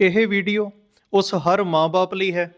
ਇਹ ਵੀਡੀਓ ਉਸ ਹਰ ਮਾਂ-ਬਾਪ ਲਈ ਹੈ,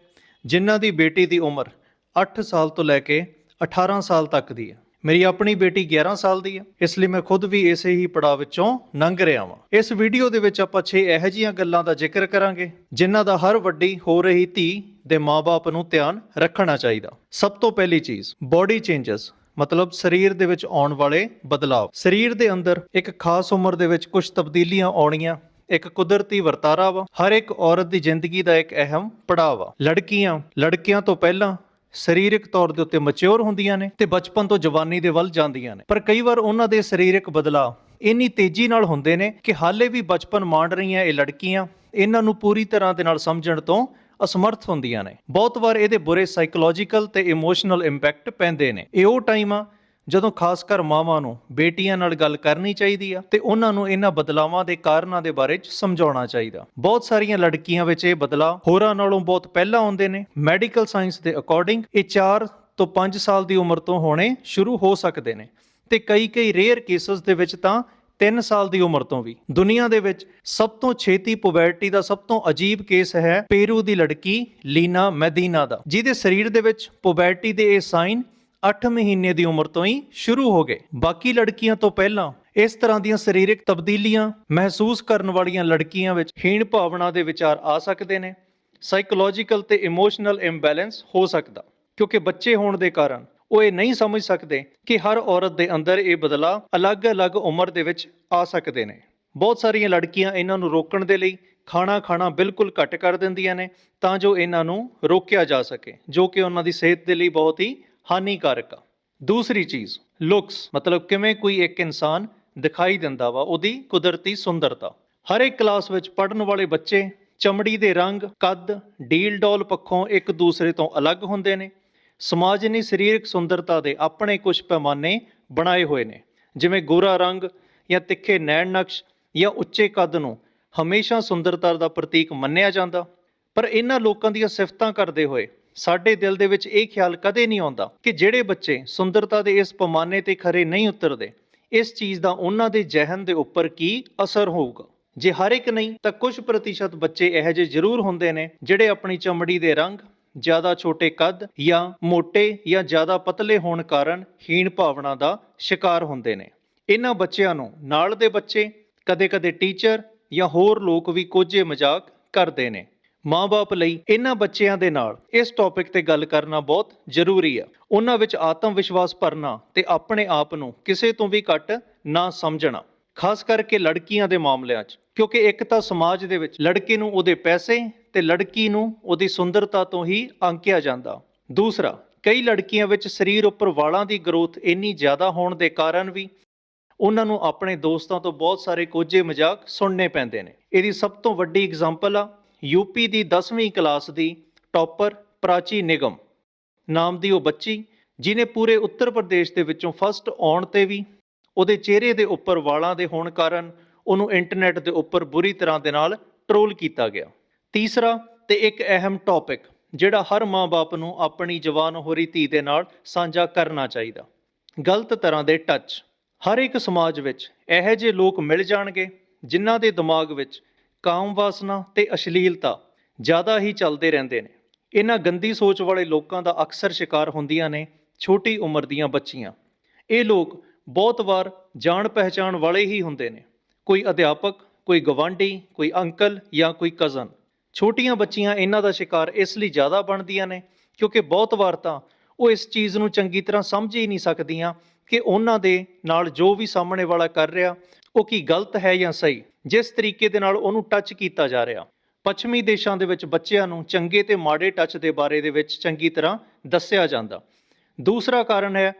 ਜਿਨ੍ਹਾਂ ਦੀ ਬੇਟੀ ਦੀ ਉਮਰ 8 ਸਾਲ ਤੋਂ ਲੈ ਕੇ 18 ਸਾਲ ਤੱਕ ਦੀ ਹੈ। ਮੇਰੀ ਆਪਣੀ ਬੇਟੀ 11 ਸਾਲ ਦੀ ਹੈ, ਇਸ ਲਈ ਮੈਂ ਖੁਦ ਵੀ ਇਸੇ ਹੀ ਪੜਾਅ ਵਿੱਚੋਂ ਲੰਘ ਰਿਹਾ ਹਾਂ ਇਸ ਵੀਡੀਓ ਦੇ ਵਿੱਚ ਆਪਾਂ 6 ਇਹੋ ਜਿਹੀਆਂ ਗੱਲਾਂ ਦਾ ਜ਼ਿਕਰ ਕਰਾਂਗੇ, ਜਿਨ੍ਹਾਂ ਦਾ ਹਰ ਵੱਡੀ ਹੋ ਰਹੀ ਧੀ ਦੇ ਮਾਂ-ਬਾਪ ਨੂੰ ਧਿਆਨ ਰੱਖਣਾ ਚਾਹੀਦਾ। ਸਭ ਤੋਂ ਪਹਿਲੀ ਚੀਜ਼ ਬਾਡੀ ਚੇਂਜਸ ਮਤਲਬ ਸਰੀਰ ਦੇ ਵਿੱਚ ਆਉਣ ਵਾਲੇ ਬਦਲਾਅ ਸਰੀਰ ਦੇ ਅੰਦਰ ਇੱਕ ਖਾਸ ਉਮਰ ਦੇ ਵਿੱਚ ਕੁਝ ਤਬਦੀਲੀਆਂ ਆਉਣੀਆਂ ਇੱਕ ਕੁਦਰਤੀ ਵਰਤਾਰਾ ਵਾ, ਹਰ ਇੱਕ ਔਰਤ ਦੀ ਜ਼ਿੰਦਗੀ ਦਾ ਇੱਕ ਅਹਿਮ ਪੜਾਅ ਵਾ। ਲੜਕੀਆਂ, ਲੜਕਿਆਂ ਤੋਂ ਪਹਿਲਾਂ ਸਰੀਰਕ ਤੌਰ ਦੇ ਉੱਤੇ ਮੈਚੁਰ ਹੁੰਦੀਆਂ ਨੇ ਤੇ ਬਚਪਨ ਤੋਂ ਜਵਾਨੀ ਦੇ ਵੱਲ ਜਾਂਦੀਆਂ ਨੇ। ਪਰ ਕਈ ਵਾਰ ਉਹਨਾਂ ਦੇ ਸਰੀਰਕ ਬਦਲਾਅ ਇੰਨੀ ਤੇਜ਼ੀ ਨਾਲ ਹੁੰਦੇ ਨੇ ਕਿ ਹਾਲੇ ਵੀ ਬਚਪਨ ਮਾਣ ਰਹੀਆਂ ਇਹ ਲੜਕੀਆਂ ਇਹਨਾਂ ਨੂੰ ਪੂਰੀ ਤਰ੍ਹਾਂ ਦੇ ਨਾਲ ਸਮਝਣ ਤੋਂ ਅਸਮਰਥ ਹੁੰਦੀਆਂ ਨੇ। ਬਹੁਤ ਵਾਰ ਇਹਦੇ ਬੁਰੇ ਸਾਈਕੋਲੋਜੀਕਲ ਤੇ ਇਮੋਸ਼ਨਲ ਇੰਪੈਕਟ ਪੈਂਦੇ ਨੇ। ਇਹ ਉਹ ਟਾਈਮ ਆ ਜਦੋਂ ਖਾਸ ਕਰ ਮਾਵਾਂ ਨੂੰ ਬੇਟੀਆਂ ਨਾਲ ਗੱਲ ਕਰਨੀ ਚਾਹੀਦੀ ਆ, ਤੇ ਉਹਨਾਂ ਨੂੰ ਇਹਨਾਂ ਬਦਲਾਵਾਂ ਦੇ ਕਾਰਨਾਂ ਦੇ ਬਾਰੇ ਚ ਸਮਝਾਉਣਾ ਚਾਹੀਦਾ। ਬਹੁਤ ਸਾਰੀਆਂ ਲੜਕੀਆਂ ਵਿੱਚ ਇਹ ਬਦਲਾਅ ਹੋਰਾਂ ਨਾਲੋਂ ਬਹੁਤ ਪਹਿਲਾਂ ਆਉਂਦੇ ਨੇ। ਮੈਡੀਕਲ ਸਾਇੰਸ ਦੇ ਅਕੋਰਡਿੰਗ ਇਹ 4 ਤੋਂ 5 ਸਾਲ ਦੀ ਉਮਰ ਤੋਂ ਹੋਣੇ ਸ਼ੁਰੂ ਹੋ ਸਕਦੇ ਨੇ। ਤੇ ਕਈ ਕਈ ਰੇਅਰ ਕੇਸਸ ਦੇ ਵਿੱਚ ਤਾਂ 3 ਸਾਲ ਦੀ ਉਮਰ ਤੋਂ ਵੀ। ਦੁਨੀਆ ਦੇ ਵਿੱਚ ਸਭ ਤੋਂ ਛੇਤੀ ਪੁਬਰਟੀ ਦਾ ਸਭ ਤੋਂ ਅਜੀਬ ਕੇਸ ਹੈ ਪੇਰੂ ਦੀ ਲੜਕੀ ਲੀਨਾ ਮੈਦੀਨਾ ਦਾ, ਜਿਹਦੇ ਸਰੀਰ ਦੇ ਵਿੱਚ ਪੁਬਰਟੀ ਦੇ ਇਹ ਸਾਈਨ 8 ਮਹੀਨੇ ਦੀ ਉਮਰ ਤੋਂ ਹੀ ਸ਼ੁਰੂ ਹੋ ਗਏ। ਬਾਕੀ ਲੜਕੀਆਂ ਤੋਂ ਪਹਿਲਾਂ ਇਸ ਤਰ੍ਹਾਂ ਦੀਆਂ ਸਰੀਰਕ ਤਬਦੀਲੀਆਂ ਮਹਿਸੂਸ ਕਰਨ ਵਾਲੀਆਂ ਲੜਕੀਆਂ ਵਿੱਚ ਹੀਣ ਭਾਵਨਾ ਦੇ ਵਿਚਾਰ ਆ ਸਕਦੇ ਨੇ। ਸਾਈਕੋਲੋਜੀਕਲ ਤੇ ਇਮੋਸ਼ਨਲ ਇੰਬੈਲੈਂਸ ਹੋ ਸਕਦਾ, ਕਿਉਂਕਿ ਬੱਚੇ ਹੋਣ ਦੇ ਕਾਰਨ ਉਹ ਇਹ ਨਹੀਂ ਸਮਝ ਸਕਦੇ ਕਿ ਹਰ ਔਰਤ ਦੇ ਅੰਦਰ ਇਹ ਬਦਲਾਅ ਅਲੱਗ-ਅਲੱਗ ਉਮਰ ਦੇ ਵਿੱਚ ਆ ਸਕਦੇ ਨੇ। ਬਹੁਤ ਸਾਰੀਆਂ ਲੜਕੀਆਂ ਇਹਨਾਂ ਨੂੰ ਰੋਕਣ ਦੇ ਲਈ ਖਾਣਾ ਖਾਣਾ ਬਿਲਕੁਲ ਘੱਟ ਕਰ ਦਿੰਦੀਆਂ ਨੇ ਤਾਂ ਜੋ ਇਹਨਾਂ ਨੂੰ ਰੋਕਿਆ ਜਾ ਸਕੇ, ਜੋ ਕਿ ਉਹਨਾਂ ਦੀ ਸਿਹਤ ਦੇ ਲਈ ਬਹੁਤ ਹੀ ਹਾਨੀਕਾਰਕ ਆ। ਦੂਸਰੀ ਚੀਜ਼ ਲੁਕਸ ਮਤਲਬ ਕਿਵੇਂ ਕੋਈ ਇੱਕ ਇਨਸਾਨ ਦਿਖਾਈ ਦਿੰਦਾ ਵਾ, ਉਹਦੀ ਕੁਦਰਤੀ ਸੁੰਦਰਤਾ। ਹਰ ਇੱਕ ਕਲਾਸ ਵਿੱਚ ਪੜਨ ਵਾਲੇ ਬੱਚੇ ਚਮੜੀ ਦੇ ਰੰਗ, ਕੱਦ, ਡੀਲ ਡੋਲ ਪੱਖੋਂ ਇੱਕ ਦੂਸਰੇ ਤੋਂ ਅਲੱਗ ਹੁੰਦੇ ਨੇ। ਸਮਾਜ ਨੇ ਸਰੀਰਕ ਸੁੰਦਰਤਾ ਦੇ ਆਪਣੇ ਕੁਝ ਪੈਮਾਨੇ ਬਣਾਏ ਹੋਏ ਨੇ। ਜਿਵੇਂ ਗੋਰਾ ਰੰਗ ਜਾਂ ਤਿੱਖੇ ਨੈਣ ਨਕਸ਼ ਜਾਂ ਉੱਚੇ ਕੱਦ ਨੂੰ ਹਮੇਸ਼ਾ ਸੁੰਦਰਤਾ ਦਾ ਪ੍ਰਤੀਕ ਮੰਨਿਆ ਜਾਂਦਾ। ਪਰ ਇਹਨਾਂ ਲੋਕਾਂ ਦੀਆਂ ਸਿਫਤਾਂ ਕਰਦੇ ਹੋਏ ਸਾਡੇ ਦਿਲ ਦੇ ਵਿੱਚ ਇਹ ਖਿਆਲ ਕਦੇ ਨਹੀਂ ਆਉਂਦਾ ਕਿ ਜਿਹੜੇ ਬੱਚੇ ਸੁੰਦਰਤਾ ਦੇ ਇਸ ਪੈਮਾਨੇ ਤੇ ਖਰੇ ਨਹੀਂ ਉਤਰਦੇ, ਇਸ ਚੀਜ਼ ਦਾ ਉਹਨਾਂ ਦੇ ਜ਼ਿਹਨ ਦੇ ਉੱਪਰ ਕੀ ਅਸਰ ਹੋਊਗਾ? ਜੇ ਹਰ ਇੱਕ ਨਹੀਂ, ਤਾਂ ਕੁਝ ਪ੍ਰਤੀਸ਼ਤ ਬੱਚੇ ਇਹੋ ਜਿਹੇ ਜ਼ਰੂਰ ਹੁੰਦੇ ਨੇ ਜਿਹੜੇ ਆਪਣੀ ਚਮੜੀ ਦੇ ਰੰਗ, ਜ਼ਿਆਦਾ ਛੋਟੇ ਕੱਦ ਜਾਂ ਮੋਟੇ ਜਾਂ ਜ਼ਿਆਦਾ ਪਤਲੇ ਹੋਣ ਕਾਰਨ ਹੀਣ ਭਾਵਨਾ ਦਾ ਸ਼ਿਕਾਰ ਹੁੰਦੇ ਨੇ। ਇਹਨਾਂ ਬੱਚਿਆਂ ਨੂੰ ਨਾਲ ਦੇ ਬੱਚੇ, ਕਦੇ-ਕਦੇ ਟੀਚਰ ਜਾਂ ਹੋਰ ਲੋਕ ਵੀ ਕੋਝੇ ਮਜ਼ਾਕ ਕਰਦੇ ਨੇ। ਮਾਂ-ਬਾਪ ਲਈ ਇਹਨਾਂ ਬੱਚਿਆਂ ਦੇ ਨਾਲ ਇਸ ਟੌਪਿਕ ਤੇ ਗੱਲ ਕਰਨਾ ਬਹੁਤ ਜ਼ਰੂਰੀ ਆ। ਉਹਨਾਂ ਵਿੱਚ ਆਤਮ ਵਿਸ਼ਵਾਸ ਭਰਨਾ ਤੇ ਆਪਣੇ ਆਪ ਨੂੰ ਕਿਸੇ ਤੋਂ ਵੀ ਘੱਟ ਨਾ ਸਮਝਣਾ, ਖਾਸ ਕਰਕੇ ਲੜਕੀਆਂ ਦੇ ਮਾਮਲਿਆਂ 'ਚ। ਕਿਉਂਕਿ ਇੱਕ ਤਾਂ ਸਮਾਜ ਦੇ ਵਿੱਚ ਲੜਕੇ ਨੂੰ ਉਹਦੇ ਪੈਸੇ ਤੇ ਲੜਕੀ ਨੂੰ ਉਹਦੀ ਸੁੰਦਰਤਾ ਤੋਂ ਹੀ ਅੰਕਿਆ ਜਾਂਦਾ। ਦੂਸਰਾ, ਕਈ ਲੜਕੀਆਂ ਵਿੱਚ ਸਰੀਰ ਉੱਪਰ ਵਾਲਾਂ ਦੀ ਗਰੋਥ ਇੰਨੀ ਜ਼ਿਆਦਾ ਹੋਣ ਦੇ ਕਾਰਨ ਵੀ ਉਹਨਾਂ ਨੂੰ ਆਪਣੇ ਦੋਸਤਾਂ ਤੋਂ ਬਹੁਤ ਸਾਰੇ ਕੋਝੇ ਮਜ਼ਾਕ ਸੁਣਨੇ ਪੈਂਦੇ ਨੇ। ਇਹਦੀ ਸਭ ਤੋਂ ਵੱਡੀ ਐਗਜ਼ਾਮਪਲ ਆ ਯੂਪੀ ਦੀ 10ਵੀਂ ਕਲਾਸ ਦੀ ਟੌਪਰ ਪ੍ਰਾਚੀ ਨਿਗਮ। ਨਾਮ ਦੀ ਉਹ ਬੱਚੀ ਜਿਨੇ ਪੂਰੇ ਉੱਤਰ ਪ੍ਰਦੇਸ਼ ਦੇ ਵਿੱਚੋਂ ਫਸਟ ਆਉਣ ਤੇ ਵੀ ਉਹਦੇ ਚਿਹਰੇ ਦੇ ਉੱਪਰ ਵਾਲਾਂ ਦੇ ਹੋਣ ਕਾਰਨ ਉਹਨੂੰ ਇੰਟਰਨੈਟ ਦੇ ਉੱਪਰ ਬੁਰੀ ਤਰ੍ਹਾਂ ਦੇ ਨਾਲ ਟ੍ਰੋਲ ਕੀਤਾ ਗਿਆ। ਤੀਸਰਾ ਤੇ ਇੱਕ ਅਹਿਮ ਟੌਪਿਕ ਜਿਹੜਾ ਹਰ ਮਾਂ-ਬਾਪ ਨੂੰ ਆਪਣੀ ਜਵਾਨ ਹੋਰੀ ਧੀ ਦੇ ਨਾਲ ਸਾਂਝਾ ਕਰਨਾ ਚਾਹੀਦਾ। ਗਲਤ ਤਰ੍ਹਾਂ ਦੇ ਟੱਚ ਹਰ ਇੱਕ ਸਮਾਜ ਵਿੱਚ ਇਹੋ ਜਿਹੇ ਲੋਕ ਮਿਲ ਜਾਣਗੇ, ਜਿਨ੍ਹਾਂ ਦੇ ਦਿਮਾਗ ਵਿੱਚ ਕਾਮ ਵਾਸਨਾ ਤੇ ਅਸ਼ਲੀਲਤਾ ਜ਼ਿਆਦਾ ਹੀ ਚੱਲਦੇ ਰਹਿੰਦੇ ਨੇ। ਇਹਨਾਂ ਗੰਦੀ ਸੋਚ ਵਾਲੇ ਲੋਕਾਂ ਦਾ ਅਕਸਰ ਸ਼ਿਕਾਰ ਹੁੰਦੀਆਂ ਨੇ ਛੋਟੀ ਉਮਰ ਦੀਆਂ ਬੱਚੀਆਂ। ਇਹ ਲੋਕ ਬਹੁਤ ਵਾਰ ਜਾਣ ਪਹਿਚਾਣ ਵਾਲੇ ਹੀ ਹੁੰਦੇ ਨੇ। ਕੋਈ ਅਧਿਆਪਕ, ਕੋਈ ਗਵਾਂਢੀ, ਕੋਈ ਅੰਕਲ ਜਾਂ ਕੋਈ ਕਜ਼ਨ ਛੋਟੀਆਂ ਬੱਚੀਆਂ ਇਹਨਾਂ ਦਾ ਸ਼ਿਕਾਰ ਇਸ ਲਈ ਜ਼ਿਆਦਾ ਬਣਦੀਆਂ ਨੇ ਕਿਉਂਕਿ ਬਹੁਤ ਵਾਰ ਤਾਂ ਉਹ ਇਸ ਚੀਜ਼ ਨੂੰ ਚੰਗੀ ਤਰ੍ਹਾਂ ਸਮਝ ਹੀ ਨਹੀਂ ਸਕਦੀਆਂ ਕਿ ਉਹਨਾਂ ਦੇ ਨਾਲ ਜੋ ਵੀ ਸਾਹਮਣੇ ਵਾਲਾ ਕਰ ਰਿਹਾ, ਉਹ ਕੀ ਗਲਤ ਹੈ ਜਾਂ ਸਹੀ। ਜਿਸ ਤਰੀਕੇ ਦੇ ਨਾਲ ਉਹਨੂੰ ਟੱਚ ਕੀਤਾ ਜਾ ਰਿਹਾ। ਪੱਛਮੀ ਦੇਸ਼ਾਂ ਦੇ ਵਿੱਚ ਬੱਚਿਆਂ ਨੂੰ ਚੰਗੇ ਤੇ ਮਾੜੇ ਟੱਚ ਦੇ ਬਾਰੇ ਦੇ ਵਿੱਚ ਚੰਗੀ ਤਰ੍ਹਾਂ ਦੱਸਿਆ ਜਾਂਦਾ। ਦੂਸਰਾ ਕਾਰਨ ਹੈ,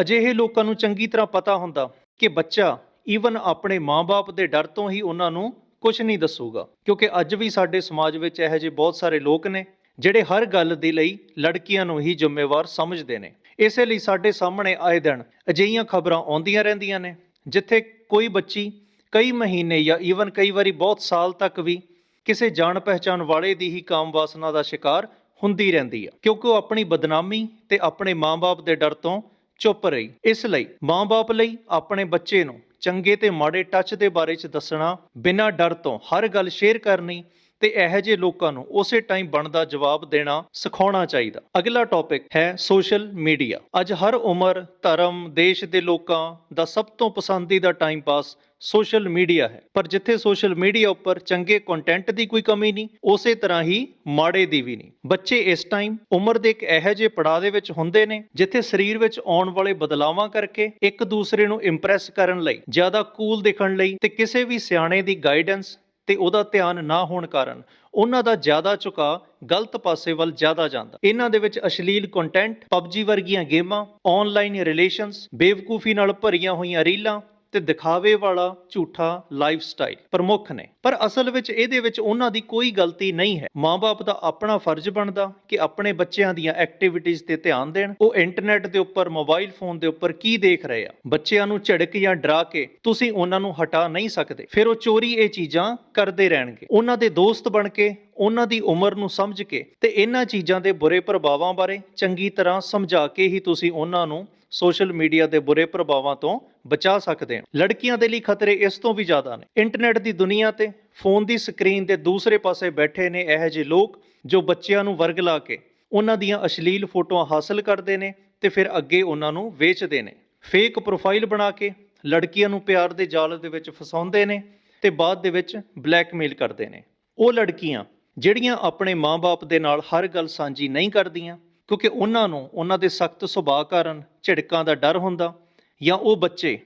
ਅਜਿਹੇ ਲੋਕਾਂ ਨੂੰ ਚੰਗੀ ਤਰ੍ਹਾਂ ਪਤਾ ਹੁੰਦਾ ਕਿ ਬੱਚਾ ਈਵਨ ਆਪਣੇ ਮਾਪੇ ਦੇ ਡਰ ਤੋਂ ਹੀ ਉਹਨਾਂ ਨੂੰ ਕੁਝ ਨਹੀਂ ਦੱਸੂਗਾ। ਕਿਉਂਕਿ ਅੱਜ ਵੀ ਸਾਡੇ ਸਮਾਜ ਵਿੱਚ ਇਹੋ ਜਿਹੇ ਬਹੁਤ ਸਾਰੇ ਲੋਕ ਨੇ, ਜਿਹੜੇ ਹਰ ਗੱਲ ਦੇ ਲਈ ਲੜਕੀਆਂ ਨੂੰ ਹੀ ਜ਼ਿੰਮੇਵਾਰ ਸਮਝਦੇ ਨੇ। ਇਸੇ ਲਈ ਸਾਡੇ ਸਾਹਮਣੇ ਆਏ ਦਿਨ ਅਜਿਹੀਆਂ ਖਬਰਾਂ ਆਉਂਦੀਆਂ ਰਹਿੰਦੀਆਂ ਨੇ, ਜਿੱਥੇ ਕੋਈ ਬੱਚੀ ਕਈ ਮਹੀਨੇ ਜਾਂ ਈਵਨ ਕਈ ਵਾਰੀ ਬਹੁਤ ਸਾਲ ਤੱਕ ਵੀ ਕਿਸੇ ਜਾਣ ਪਹਿਚਾਨ ਵਾਲੇ ਦੀ ਹੀ ਕਾਮ ਵਾਸਨਾ ਦਾ ਸ਼ਿਕਾਰ ਹੁੰਦੀ ਰਹਿੰਦੀ ਹੈ ਕਿਉਂਕਿ ਉਹ ਆਪਣੀ ਬਦਨਾਮੀ ਤੇ ਆਪਣੇ ਮਾਂ-ਬਾਪ ਦੇ ਡਰ ਤੋਂ ਚੁੱਪ ਰਹੀ। ਇਸ ਲਈ ਮਾਂ-ਬਾਪ ਲਈ ਆਪਣੇ ਬੱਚੇ ਨੂੰ ਚੰਗੇ ਤੇ ਮਾੜੇ ਟੱਚ ਦੇ ਬਾਰੇ ਚ ਦੱਸਣਾ, ਬਿਨਾਂ ਡਰ ਤੋਂ ਹਰ ਗੱਲ ਸ਼ੇਅਰ ਕਰਨੀ ਤੇ ਇਹੋ ਜਿਹੇ ਲੋਕਾਂ ਨੂੰ ਉਸੇ ਟਾਈਮ ਬਣਦਾ ਜਵਾਬ ਦੇਣਾ ਸਿਖਾਉਣਾ ਚਾਹੀਦਾ। ਅਗਲਾ ਟੌਪਿਕ ਹੈ ਸੋਸ਼ਲ ਮੀਡੀਆ ਅੱਜ ਹਰ ਉਮਰ, ਧਰਮ, ਦੇਸ਼ ਦੇ ਲੋਕਾਂ ਦਾ ਸਭ ਤੋਂ ਪਸੰਦੀਦਾ ਟਾਈਮ ਪਾਸ ਸੋਸ਼ਲ ਮੀਡੀਆ ਹੈ। ਪਰ ਜਿੱਥੇ ਸੋਸ਼ਲ ਮੀਡੀਆ ਉੱਪਰ ਚੰਗੇ ਕੰਟੈਂਟ ਦੀ ਕੋਈ ਕਮੀ ਨਹੀਂ, ਉਸੇ ਤਰ੍ਹਾਂ ਹੀ ਮਾੜੇ ਦੀ ਵੀ ਨਹੀਂ। ਬੱਚੇ ਇਸ ਟਾਈਮ ਉਮਰ ਦੇ ਇੱਕ ਇਹੋ ਜਿਹੇ ਪੜਾਅ ਦੇ ਵਿੱਚ ਹੁੰਦੇ ਨੇ, ਜਿੱਥੇ ਸਰੀਰ ਵਿੱਚ ਆਉਣ ਵਾਲੇ ਬਦਲਾਵਾਂ ਕਰਕੇ ਇੱਕ ਦੂਸਰੇ ਨੂੰ ਇੰਪ੍ਰੈਸ ਕਰਨ ਲਈ, ਜ਼ਿਆਦਾ ਕੂਲ ਦਿਖਣ ਲਈ ਤੇ ਕਿਸੇ ਵੀ ਸਿਆਣੇ ਦੀ ਗਾਈਡੈਂਸ ਤੇ ਉਹਦਾ ਧਿਆਨ ਨਾ ਹੋਣ ਕਾਰਨ ਉਹਨਾਂ ਦਾ ਜ਼ਿਆਦਾ ਝੁਕਾ ਗਲਤ ਪਾਸੇ ਵੱਲ ਜ਼ਿਆਦਾ ਜਾਂਦਾ। ਇਹਨਾਂ ਦੇ ਵਿੱਚ ਅਸ਼ਲੀਲ ਕੰਟੈਂਟ ਪਬਜੀ ਵਰਗੀਆਂ ਗੇਮਾਂ ਆਨਲਾਈਨ ਰਿਲੇਸ਼ਨਸ ਬੇਵਕੂਫੀ ਨਾਲ ਭਰੀਆਂ ਹੋਈਆਂ ਰੀਲਾਂ ਤੇ ਦਿਖਾਵੇ ਵਾਲਾ ਝੂਠਾ ਲਾਈਫ ਸਟਾਈਲ ਪ੍ਰਮੁੱਖ ਨੇ। ਪਰ ਅਸਲ ਵਿੱਚ ਇਹਦੇ ਵਿੱਚ ਉਹਨਾਂ ਦੀ ਕੋਈ ਗਲਤੀ ਨਹੀਂ ਹੈ। ਮਾਪੇ ਦਾ ਆਪਣਾ ਫਰਜ਼ ਬਣਦਾ ਕਿ ਆਪਣੇ ਬੱਚਿਆਂ ਦੀਆਂ ਐਕਟੀਵਿਟੀਜ਼ ਤੇ ਧਿਆਨ ਦੇਣ। ਉਹ ਇੰਟਰਨੈਟ ਦੇ ਉੱਪਰ ਮੋਬਾਈਲ ਫੋਨ ਦੇ ਉੱਪਰ ਕੀ ਦੇਖ ਰਹੇ ਆ? ਬੱਚਿਆਂ ਨੂੰ ਝਿੜਕ ਜਾਂ ਡਰਾ ਕੇ ਤੁਸੀਂ ਉਹਨਾਂ ਨੂੰ ਹਟਾ ਨਹੀਂ ਸਕਦੇ। ਫਿਰ ਉਹ ਚੋਰੀ ਇਹ ਚੀਜ਼ਾਂ ਕਰਦੇ ਰਹਿਣਗੇ। ਉਹਨਾਂ ਦੇ ਦੋਸਤ ਬਣ ਕੇ, ਉਹਨਾਂ ਦੀ ਉਮਰ ਨੂੰ ਸਮਝ ਕੇ ਤੇ ਇਹਨਾਂ ਚੀਜ਼ਾਂ ਦੇ ਬੁਰੇ ਪ੍ਰਭਾਵਾਂ ਬਾਰੇ ਚੰਗੀ ਤਰ੍ਹਾਂ ਸਮਝਾ ਕੇ ਹੀ ਤੁਸੀਂ ਉਹਨਾਂ ਨੂੰ ਸੋਸ਼ਲ ਮੀਡੀਆ ਦੇ ਬੁਰੇ ਪ੍ਰਭਾਵਾਂ ਤੋਂ ਬਚਾ ਸਕਦੇ ਹੋ। ਲੜਕੀਆਂ ਦੇ ਲਈ ਖਤਰੇ ਇਸ ਤੋਂ ਵੀ ਜ਼ਿਆਦਾ ਨੇ। ਇੰਟਰਨੈਟ ਦੀ ਦੁਨੀਆ ਤੇ ਫੋਨ ਦੀ ਸਕਰੀਨ ਦੇ ਦੂਸਰੇ ਪਾਸੇ ਬੈਠੇ ਨੇ ਇਹੋ ਜਿਹੇ ਲੋਕ ਜੋ ਬੱਚਿਆਂ ਨੂੰ ਵਰਗ ਲਾ ਕੇ ਉਹਨਾਂ ਦੀਆਂ ਅਸ਼ਲੀਲ ਫੋਟੋਆਂ ਹਾਸਲ ਕਰਦੇ ਨੇ ਤੇ ਫਿਰ ਅੱਗੇ ਉਹਨਾਂ ਨੂੰ ਵੇਚਦੇ ਨੇ। ਫੇਕ ਪ੍ਰੋਫਾਈਲ ਬਣਾ ਕੇ ਲੜਕੀਆਂ ਨੂੰ ਪਿਆਰ ਦੇ ਜਾਲ ਦੇ ਵਿੱਚ ਫਸਾਉਂਦੇ ਨੇ ਤੇ ਬਾਅਦ ਦੇ ਵਿੱਚ ਬਲੈਕਮੇਲ ਕਰਦੇ ਨੇ। ਉਹ ਲੜਕੀਆਂ ਜਿਹੜੀਆਂ ਆਪਣੇ ਮਾਪੇ ਦੇ ਨਾਲ ਹਰ ਗੱਲ ਸਾਂਝੀ ਨਹੀਂ ਕਰਦੀਆਂ ਕਿਉਂਕਿ ਉਹਨਾਂ ਨੂੰ ਉਹਨਾਂ ਦੇ ਸਖਤ ਸੁਭਾਅ ਕਾਰਨ ਝਿੜਕਾਂ ਦਾ ਡਰ ਹੁੰਦਾ ਜਾਂ ਉਹ ਬੱਚੇ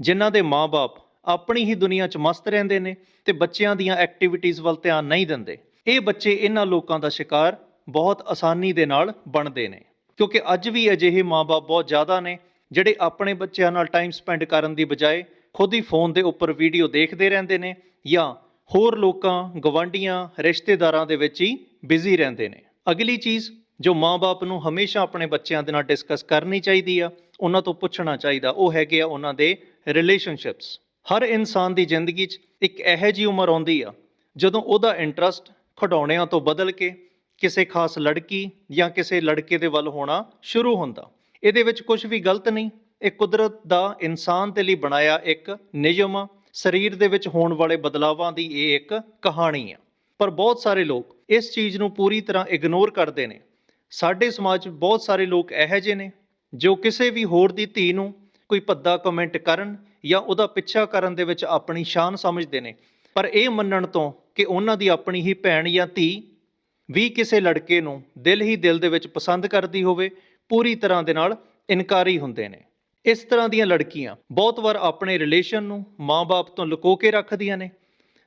ਜਿਨ੍ਹਾਂ ਦੇ ਮਾਪੇ ਆਪਣੀ ਹੀ ਦੁਨੀਆ 'ਚ ਮਸਤ ਰਹਿੰਦੇ ਨੇ ਤੇ ਬੱਚਿਆਂ ਦੀਆਂ ਐਕਟੀਵਿਟੀਜ਼ ਵੱਲ ਧਿਆਨ ਨਹੀਂ ਦਿੰਦੇ। ਇਹ ਬੱਚੇ ਇਹਨਾਂ ਲੋਕਾਂ ਦਾ ਸ਼ਿਕਾਰ ਬਹੁਤ ਆਸਾਨੀ ਦੇ ਨਾਲ ਬਣਦੇ ਨੇ ਕਿਉਂਕਿ ਅੱਜ ਵੀ ਅਜਿਹੇ ਮਾਪੇ ਬਹੁਤ ਜ਼ਿਆਦਾ ਨੇ ਜਿਹੜੇ ਆਪਣੇ ਬੱਚਿਆਂ ਨਾਲ ਟਾਈਮ ਸਪੈਂਡ ਕਰਨ ਦੀ ਬਜਾਏ ਖੁਦ ਹੀ ਫੋਨ ਦੇ ਉੱਪਰ ਵੀਡੀਓ ਦੇਖਦੇ ਰਹਿੰਦੇ ਨੇ ਜਾਂ ਹੋਰ ਲੋਕਾਂ ਗਵਾਂਢੀਆਂ ਰਿਸ਼ਤੇਦਾਰਾਂ ਦੇ ਵਿੱਚ ਹੀ ਬਿਜ਼ੀ ਰਹਿੰਦੇ ਨੇ। ਅਗਲੀ ਚੀਜ਼ ਜੋ ਮਾਪੇ ਨੂੰ ਹਮੇਸ਼ਾ ਆਪਣੇ ਬੱਚਿਆਂ ਦੇ ਨਾਲ ਡਿਸਕਸ ਕਰਨੀ ਚਾਹੀਦੀ ਆ, ਉਹਨਾਂ ਤੋਂ ਪੁੱਛਣਾ ਚਾਹੀਦਾ। ਉਹ ਹੈਗੇ ਆ ਉਹਨਾਂ ਦੇ ਰਿਲੇਸ਼ਨਸ਼ਿਪਸ ਹਰ ਇਨਸਾਨ ਦੀ ਜ਼ਿੰਦਗੀ 'ਚ ਇੱਕ ਇਹੋ ਜਿਹੀ ਉਮਰ ਆਉਂਦੀ ਆ, ਜਦੋਂ ਉਹਦਾ ਇੰਟਰਸਟ ਖਿਡੌਣਿਆਂ ਤੋਂ ਬਦਲ ਕੇ ਕਿਸੇ ਖਾਸ ਲੜਕੀ ਜਾਂ ਕਿਸੇ ਲੜਕੇ ਦੇ ਵੱਲ ਹੋਣਾ ਸ਼ੁਰੂ ਹੁੰਦਾ। ਇਹਦੇ ਵਿੱਚ ਕੁਝ ਵੀ ਗਲਤ ਨਹੀਂ। ਇਹ ਕੁਦਰਤ ਦਾ ਇਨਸਾਨ ਦੇ ਲਈ ਬਣਾਇਆ ਇੱਕ ਨਿਯਮ ਆ। ਸਰੀਰ ਦੇ ਵਿੱਚ ਹੋਣ ਵਾਲੇ ਬਦਲਾਵਾਂ ਦੀ ਇਹ ਇੱਕ ਕਹਾਣੀ ਆ। ਪਰ ਬਹੁਤ ਸਾਰੇ ਲੋਕ ਇਸ ਚੀਜ਼ ਨੂੰ ਪੂਰੀ ਤਰ੍ਹਾਂ ਇਗਨੋਰ ਕਰਦੇ ਨੇ। ਸਾਡੇ ਸਮਾਜ 'ਚ ਬਹੁਤ ਸਾਰੇ ਲੋਕ ਇਹੋ ਜਿਹੇ ਨੇ, ਜੋ ਕਿਸੇ ਵੀ ਹੋਰ ਦੀ ਧੀ ਨੂੰ ਕੋਈ ਭੱਦਾ ਕਮੈਂਟ ਕਰਨ ਜਾਂ ਉਹਦਾ ਪਿੱਛਾ ਕਰਨ ਦੇ ਵਿੱਚ ਆਪਣੀ ਸ਼ਾਨ ਸਮਝਦੇ ਨੇ। ਪਰ ਇਹ ਮੰਨਣ ਤੋਂ ਕਿ ਉਹਨਾਂ ਦੀ ਆਪਣੀ ਹੀ ਭੈਣ ਜਾਂ ਧੀ ਵੀ ਕਿਸੇ ਲੜਕੇ ਨੂੰ ਦਿਲ ਹੀ ਦਿਲ ਦੇ ਵਿੱਚ ਪਸੰਦ ਕਰਦੀ ਹੋਵੇ, ਪੂਰੀ ਤਰ੍ਹਾਂ ਦੇ ਨਾਲ ਇਨਕਾਰੀ ਹੁੰਦੇ ਨੇ। ਇਸ ਤਰ੍ਹਾਂ ਦੀਆਂ ਲੜਕੀਆਂ ਬਹੁਤ ਵਾਰ ਆਪਣੇ ਰਿਲੇਸ਼ਨ ਨੂੰ ਮਾਂ-ਬਾਪ ਤੋਂ ਲੁਕੋ ਕੇ ਰੱਖਦੀਆਂ ਨੇ,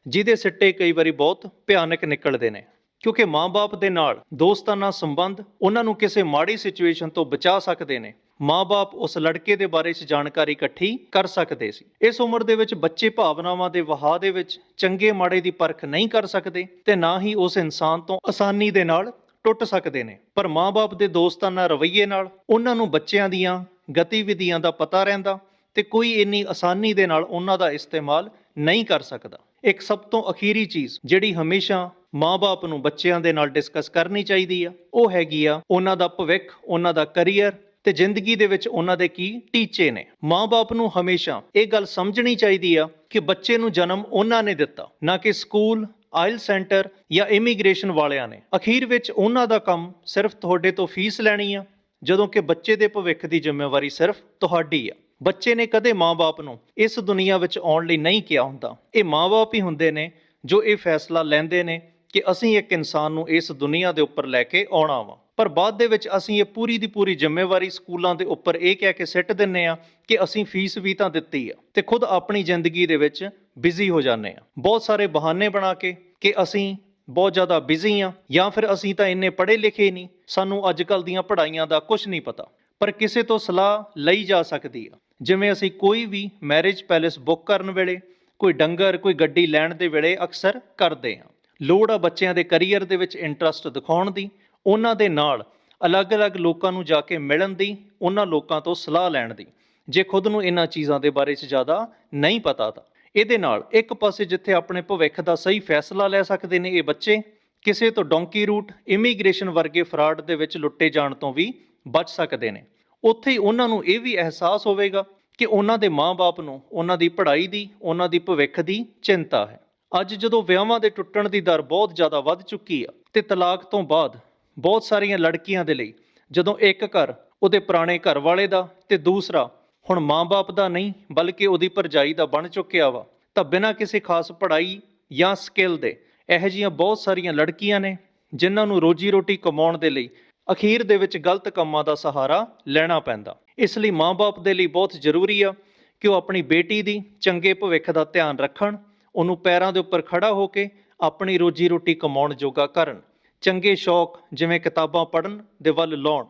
ਜਿਹਦੇ ਸਿੱਟੇ ਕਈ ਵਾਰੀ ਬਹੁਤ ਭਿਆਨਕ ਨਿਕਲਦੇ ਨੇ। ਕਿਉਂਕਿ ਮਾਂ-ਬਾਪ ਦੇ ਨਾਲ ਦੋਸਤਾਨਾ ਸੰਬੰਧ ਉਹਨਾਂ ਨੂੰ ਕਿਸੇ ਮਾੜੀ ਸਿਚੁਏਸ਼ਨ ਤੋਂ ਬਚਾ ਸਕਦੇ ਨੇ। ਮਾਂ-ਬਾਪ ਉਸ ਲੜਕੇ ਦੇ ਬਾਰੇ 'ਚ ਜਾਣਕਾਰੀ ਇਕੱਠੀ ਕਰ ਸਕਦੇ ਸੀ। ਇਸ ਉਮਰ ਦੇ ਵਿੱਚ ਬੱਚੇ ਭਾਵਨਾਵਾਂ ਦੇ ਵਹਾਅ ਦੇ ਵਿੱਚ ਚੰਗੇ ਮਾੜੇ ਦੀ ਪਰਖ ਨਹੀਂ ਕਰ ਸਕਦੇ ਤੇ ਨਾ ਹੀ ਉਸ ਇਨਸਾਨ ਤੋਂ ਆਸਾਨੀ ਦੇ ਨਾਲ ਟੁੱਟ ਸਕਦੇ ਨੇ। ਪਰ ਮਾਂ-ਬਾਪ ਦੇ ਦੋਸਤਾਨਾ ਰਵੱਈਏ ਨਾਲ ਉਹਨਾਂ ਨੂੰ ਬੱਚਿਆਂ ਦੀਆਂ ਗਤੀਵਿਧੀਆਂ ਦਾ ਪਤਾ ਰਹਿੰਦਾ ਤੇ ਕੋਈ ਇੰਨੀ ਆਸਾਨੀ ਦੇ ਨਾਲ ਉਹਨਾਂ ਦਾ ਇਸਤੇਮਾਲ ਨਹੀਂ ਕਰ ਸਕਦਾ। ਇੱਕ ਸਭ ਤੋਂ ਅਖੀਰੀ ਚੀਜ਼ ਜਿਹੜੀ ਹਮੇਸ਼ਾ ਮਾਂ-ਬਾਪ ਨੂੰ ਬੱਚਿਆਂ ਦੇ ਨਾਲ ਡਿਸਕਸ ਕਰਨੀ ਚਾਹੀਦੀ ਆ। ਉਹ ਹੈਗੀ ਆ ਉਹਨਾਂ ਦਾ ਭਵਿੱਖ, ਉਹਨਾਂ ਦਾ ਕੈਰੀਅਰ ਤੇ ਜ਼ਿੰਦਗੀ ਦੇ ਵਿੱਚ ਉਹਨਾਂ ਦੇ ਕੀ ਟੀਚੇ ਨੇ। ਮਾਂ-ਬਾਪ ਨੂੰ ਹਮੇਸ਼ਾ ਇਹ ਗੱਲ ਸਮਝਣੀ ਚਾਹੀਦੀ ਆ ਕਿ ਬੱਚੇ ਨੂੰ ਜਨਮ ਉਹਨਾਂ ਨੇ ਦਿੱਤਾ, ਨਾ ਕਿ ਸਕੂਲ, ਆਇਲ ਸੈਂਟਰ ਜਾਂ ਇਮੀਗ੍ਰੇਸ਼ਨ ਵਾਲਿਆਂ ਨੇ। ਅਖੀਰ ਵਿੱਚ ਉਹਨਾਂ ਦਾ ਕੰਮ ਸਿਰਫ ਤੁਹਾਡੇ ਤੋਂ ਫੀਸ ਲੈਣੀ ਆ, ਜਦੋਂ ਕਿ ਬੱਚੇ ਦੇ ਭਵਿੱਖ ਦੀ ਜ਼ਿੰਮੇਵਾਰੀ ਸਿਰਫ ਤੁਹਾਡੀ ਆ। ਬੱਚੇ ਨੇ ਕਦੇ ਮਾਂ-ਬਾਪ ਨੂੰ ਇਸ ਦੁਨੀਆ ਵਿੱਚ ਆਉਣ ਲਈ ਨਹੀਂ ਕਿਹਾ ਹੁੰਦਾ। ਇਹ ਮਾਂ-ਬਾਪ ਹੀ ਹੁੰਦੇ ਨੇ ਜੋ ਇਹ ਫੈਸਲਾ ਲੈਂਦੇ ਨੇ ਕਿ ਅਸੀਂ ਇੱਕ ਇਨਸਾਨ ਨੂੰ ਇਸ ਦੁਨੀਆ ਦੇ ਉੱਪਰ ਲੈ ਕੇ ਆਉਣਾ ਵਾ। ਪਰ ਬਾਅਦ ਦੇ ਵਿੱਚ ਅਸੀਂ ਇਹ ਪੂਰੀ ਦੀ ਪੂਰੀ ਜ਼ਿੰਮੇਵਾਰੀ ਸਕੂਲਾਂ ਦੇ ਉੱਪਰ ਇਹ ਕਹਿ ਕੇ ਸਿੱਟ ਦਿੰਨੇ ਆ ਕਿ ਅਸੀਂ ਫੀਸ ਵੀ ਤਾਂ ਦਿੱਤੀ ਆ ਤੇ ਖੁਦ ਆਪਣੀ ਜ਼ਿੰਦਗੀ ਦੇ ਵਿੱਚ ਬਿਜ਼ੀ ਹੋ ਜਾਂਦੇ ਆ। ਬਹੁਤ ਸਾਰੇ ਬਹਾਨੇ ਬਣਾ ਕੇ ਕਿ ਅਸੀਂ ਬਹੁਤ ਜ਼ਿਆਦਾ ਬਿਜ਼ੀ ਆ ਜਾਂ ਫਿਰ ਅਸੀਂ ਤਾਂ ਇੰਨੇ ਪੜ੍ਹੇ ਲਿਖੇ ਨਹੀਂ, ਸਾਨੂੰ ਅੱਜ ਕੱਲ ਦੀਆਂ ਪੜ੍ਹਾਈਆਂ ਦਾ ਕੁਝ ਨਹੀਂ ਪਤਾ। ਪਰ ਕਿਸੇ ਤੋਂ ਸਲਾਹ ਲਈ ਜਾ ਸਕਦੀ ਆ। ਜਿਵੇਂ ਅਸੀਂ ਕੋਈ ਵੀ ਮੈਰਿਜ ਪੈਲੇਸ ਬੁੱਕ ਕਰਨ ਵੇਲੇ, ਕੋਈ ਡੰਗਰ, ਕੋਈ ਗੱਡੀ ਲੈਣ ਦੇ ਵੇਲੇ ਅਕਸਰ ਕਰਦੇ ਆ। ਲੋੜ ਆ ਬੱਚਿਆਂ ਦੇ ਕੈਰੀਅਰ ਦੇ ਵਿੱਚ ਇੰਟਰਸਟ ਦਿਖਾਉਣ ਦੀ, ਉਹਨਾਂ ਦੇ ਨਾਲ ਅਲੱਗ-ਅਲੱਗ ਲੋਕਾਂ ਨੂੰ ਜਾ ਕੇ ਮਿਲਣ ਦੀ, ਉਹਨਾਂ ਲੋਕਾਂ ਤੋਂ ਸਲਾਹ ਲੈਣ ਦੀ। ਜੇ ਖੁਦ ਨੂੰ ਇਹਨਾਂ ਚੀਜ਼ਾਂ ਦੇ ਬਾਰੇ 'ਚ ਜ਼ਿਆਦਾ ਨਹੀਂ ਪਤਾ ਤਾਂ। ਇਹਦੇ ਨਾਲ ਇੱਕ ਪਾਸੇ ਜਿੱਥੇ ਆਪਣੇ ਭਵਿੱਖ ਦਾ ਸਹੀ ਫੈਸਲਾ ਲੈ ਸਕਦੇ ਨੇ ਇਹ ਬੱਚੇ, ਕਿਸੇ ਤੋਂ ਡੋਂਕੀ ਰੂਟ ਇਮੀਗ੍ਰੇਸ਼ਨ ਵਰਗੇ ਫਰਾਡ ਦੇ ਵਿੱਚ ਲੁੱਟੇ ਜਾਣ ਤੋਂ ਵੀ ਬਚ ਸਕਦੇ ਨੇ। ਉੱਥੇ ਹੀ ਉਹਨਾਂ ਨੂੰ ਇਹ ਵੀ ਅਹਿਸਾਸ ਹੋਵੇਗਾ ਕਿ ਉਹਨਾਂ ਦੇ ਮਾਪੇ ਨੂੰ ਉਹਨਾਂ ਦੀ ਪੜ੍ਹਾਈ ਦੀ, ਉਹਨਾਂ ਦੀ ਭਵਿੱਖ ਦੀ ਚਿੰਤਾ ਹੈ। ਅੱਜ ਜਦੋਂ ਵਿਆਹਾਂ ਦੇ ਟੁੱਟਣ ਦੀ ਦਰ ਬਹੁਤ ਜ਼ਿਆਦਾ ਵੱਧ ਚੁੱਕੀ ਆ ਤੇ ਤਲਾਕ ਤੋਂ ਬਾਅਦ ਬਹੁਤ ਸਾਰੀਆਂ ਲੜਕੀਆਂ ਦੇ ਲਈ ਜਦੋਂ ਇੱਕ ਘਰ ਉਹਦੇ ਪੁਰਾਣੇ ਘਰ ਵਾਲੇ ਦਾ ਤੇ ਦੂਸਰਾ ਹੁਣ ਮਾਂ-ਬਾਪ ਦਾ ਨਹੀਂ, ਬਲਕਿ ਉਹਦੀ ਭਰਜਾਈ ਦਾ ਬਣ ਚੁੱਕਿਆ ਵਾ, ਤਾਂ ਬਿਨਾਂ ਕਿਸੇ ਖਾਸ ਪੜ੍ਹਾਈ ਜਾਂ ਸਕਿੱਲ ਦੇ ਇਹੋ ਜਿਹੀਆਂ ਬਹੁਤ ਸਾਰੀਆਂ ਲੜਕੀਆਂ ਨੇ ਜਿਨ੍ਹਾਂ ਨੂੰ ਰੋਜੀ ਰੋਟੀ ਕਮਾਉਣ ਦੇ ਲਈ ਅਖੀਰ ਦੇ ਵਿੱਚ ਗਲਤ ਕੰਮਾਂ ਦਾ ਸਹਾਰਾ ਲੈਣਾ ਪੈਂਦਾ। ਇਸ ਲਈ ਮਾਂ-ਬਾਪ ਦੇ ਲਈ ਬਹੁਤ ਜ਼ਰੂਰੀ ਆ ਕਿ ਉਹ ਆਪਣੀ ਬੇਟੀ ਦੀ ਚੰਗੇ ਭਵਿੱਖ ਦਾ ਧਿਆਨ ਰੱਖਣ ਉਹਨੂੰ ਪੈਰਾਂ ਦੇ ਉੱਪਰ ਖੜਾ ਹੋ ਕੇ ਆਪਣੀ ਰੋਜੀ ਰੋਟੀ ਕਮਾਉਣ ਜੋਗਾ ਕਰਨ। ਚੰਗੇ ਸ਼ੌਕ, ਜਿਵੇਂ ਕਿਤਾਬਾਂ ਪੜ੍ਹਨ ਦੇ ਵੱਲ ਲਾਉਣ।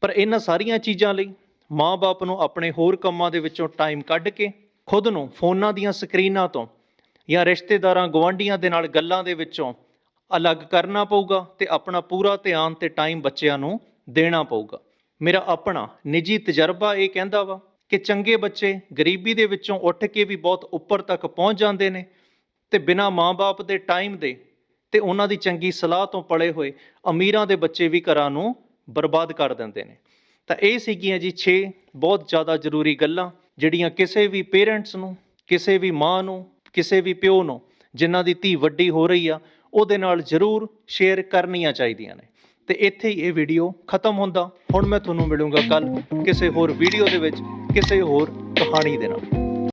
ਪਰ ਇਹਨਾਂ ਸਾਰੀਆਂ ਚੀਜ਼ਾਂ ਲਈ ਮਾਂ-ਬਾਪ ਨੂੰ ਆਪਣੇ ਹੋਰ ਕੰਮਾਂ ਦੇ ਵਿੱਚੋਂ ਟਾਈਮ ਕੱਢ ਕੇ ਖੁਦ ਨੂੰ ਫੋਨਾਂ ਦੀਆਂ ਸਕਰੀਨਾਂ ਤੋਂ ਜਾਂ ਰਿਸ਼ਤੇਦਾਰਾਂ ਗਵਾਂਢੀਆਂ ਦੇ ਨਾਲ ਗੱਲਾਂ ਦੇ ਵਿੱਚੋਂ ਅਲੱਗ ਕਰਨਾ ਪਊਗਾ ਤੇ ਆਪਣਾ ਪੂਰਾ ਧਿਆਨ ਤੇ ਟਾਈਮ ਬੱਚਿਆਂ ਨੂੰ ਦੇਣਾ ਪਊਗਾ। ਮੇਰਾ ਆਪਣਾ ਨਿੱਜੀ ਤਜਰਬਾ ਇਹ ਕਹਿੰਦਾ ਵਾ ਕਿ ਚੰਗੇ ਬੱਚੇ ਗਰੀਬੀ ਦੇ ਵਿੱਚੋਂ ਉੱਠ ਕੇ ਵੀ ਬਹੁਤ ਉੱਪਰ ਤੱਕ ਪਹੁੰਚ ਜਾਂਦੇ ਨੇ ਤੇ ਬਿਨਾਂ ਮਾਂ-ਬਾਪ ਦੇ ਟਾਈਮ ਦੇ ਤੇ ਉਹਨਾਂ ਦੀ ਚੰਗੀ ਸਲਾਹ ਤੋਂ ਪਲੇ ਹੋਏ ਅਮੀਰਾਂ ਦੇ ਬੱਚੇ ਵੀ ਘਰਾਂ ਨੂੰ ਬਰਬਾਦ ਕਰ ਦਿੰਦੇ ਨੇ। ਤਾਂ ਇਹ ਸੀਗੀਆਂ ਜੀ 6 ਬਹੁਤ ਜ਼ਿਆਦਾ ਜ਼ਰੂਰੀ ਗੱਲਾਂ ਜਿਹੜੀਆਂ ਕਿਸੇ ਵੀ ਪੇਰੈਂਟਸ ਨੂੰ, ਕਿਸੇ ਵੀ ਮਾਂ ਨੂੰ, ਕਿਸੇ ਵੀ ਪਿਓ ਨੂੰ ਜਿਨ੍ਹਾਂ ਦੀ ਧੀ ਵੱਡੀ ਹੋ ਰਹੀ ਆ, ਉਹਦੇ ਨਾਲ ਜ਼ਰੂਰ ਸ਼ੇਅਰ ਕਰਨੀਆਂ ਚਾਹੀਦੀਆਂ ਨੇ। ਤੇ ਇੱਥੇ ਹੀ ਇਹ ਵੀਡੀਓ ਖਤਮ ਹੁੰਦਾ। ਹੁਣ ਮੈਂ ਤੁਹਾਨੂੰ ਮਿਲੂੰਗਾ ਕੱਲ ਕਿਸੇ ਹੋਰ ਵੀਡੀਓ ਦੇ ਵਿੱਚ, ਕਿਸੇ ਹੋਰ ਕਹਾਣੀ ਦੇ ਨਾਲ।